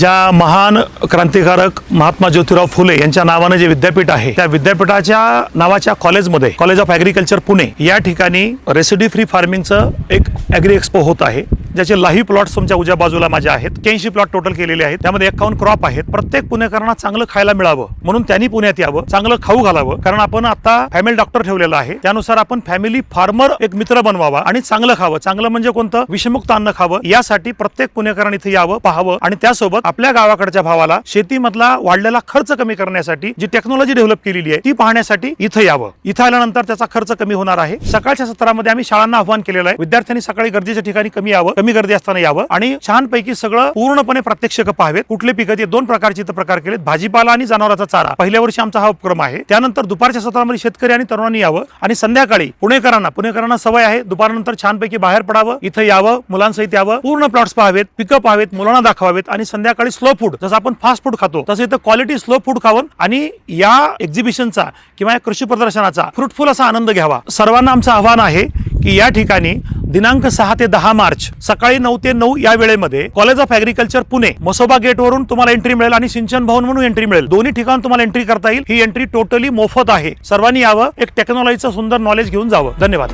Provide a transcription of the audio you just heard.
ज्या महान क्रांतिकारक महात्मा ज्योतिराव फुले यांच्या नावानं जे विद्यापीठ आहे त्या विद्यापीठाच्या नावाच्या कॉलेजमध्ये कॉलेज ऑफ ॲग्रिकल्चर पुणे या ठिकाणी रेसिडी फ्री फार्मिंगचं एक ॲग्री एक्सपो होत आहे. ज्याचे लाही प्लॉट्स तुमच्या उजव्या बाजूला माझ्या आहेत. एक्याऐंशी प्लॉट टोटल केलेले आहेत. त्यामध्ये एकावन्न क्रॉप आहेत. प्रत्येक पुणेकरांना चांगलं खायला मिळावं. म्हणून त्यांनी पुण्यात यावं. चांगलं खाऊ घालावं. कारण आपण आता फॅमिली डॉक्टर ठेवलेला आहे. त्यानुसार आपण फॅमिली फार्मर एक मित्र बनवावा आणि चांगलं खावं. चांगलं म्हणजे कोणतं? विषमुक्त अन्न खावं. यासाठी प्रत्येक पुणेकरांनी इथे यावं पाहावं आणि त्यासोबत आपल्या गावाकडच्या भावाला शेतीमधला वाढलेला खर्च कमी करण्यासाठी जी टेक्नॉलॉजी डेव्हलप केलेली आहे ती पाहण्यासाठी इथं यावं. इथं आल्यानंतर त्याचा खर्च कमी होणार आहे. सकाळच्या सत्रामध्ये आम्ही शाळांना आव्हान केलेलं आहे. विद्यार्थ्यांनी सकाळी गर्दीच्या ठिकाणी कमी यावं. कमी गर्दी असताना यावं आणि छानपैकी सगळं पूर्णपणे प्रत्यक्ष पाहावेत. कुठले पिकं ते दोन प्रकारचे इथं प्रकार केलेत. भाजीपाला आणि जनावरांचा चारा. पहिल्या वर्षी आमचा हा उपक्रम आहे. त्यानंतर दुपारच्या सत्रामध्ये शेतकरी आणि तरुणांनी यावं आणि संध्याकाळी पुणेकरांना पुणेकरांना सवय आहे. दुपारनंतर छानपैकी बाहेर पडावं इथं यावं मुलांसहित यावं पूर्ण प्लॉट्स पाहावेत पिकं पाहावेत मुलांना दाखवावेत आणि संध्याकाळी स्लो फूड जसं आपण फास्ट फूड खातो तसं इथं क्वालिटी स्लो फूड खावं आणि या एक्झिबिशनचा किंवा या कृषी प्रदर्शनाचा फ्रुटफुल असा आनंद घ्यावा. सर्वांना आमचं आव्हान आहे की या ठिकाणी दिनांक सहा ते दहा मार्च सकाळी नऊ ते नऊ या वेळेमध्ये college of agriculture Pune Masoba gate वरून तुम्हाला एंट्री मिळेल आणि सिंचन भवन म्हणून एंट्री मिळेल. दोन्ही ठिकाण तुम्हाला एंट्री करता येईल. ही एंट्री टोटली मोफत आहे. सर्वांनी यावं. एक टेक्नॉलॉजीचं सुंदर नॉलेज घेऊन जावं. धन्यवाद.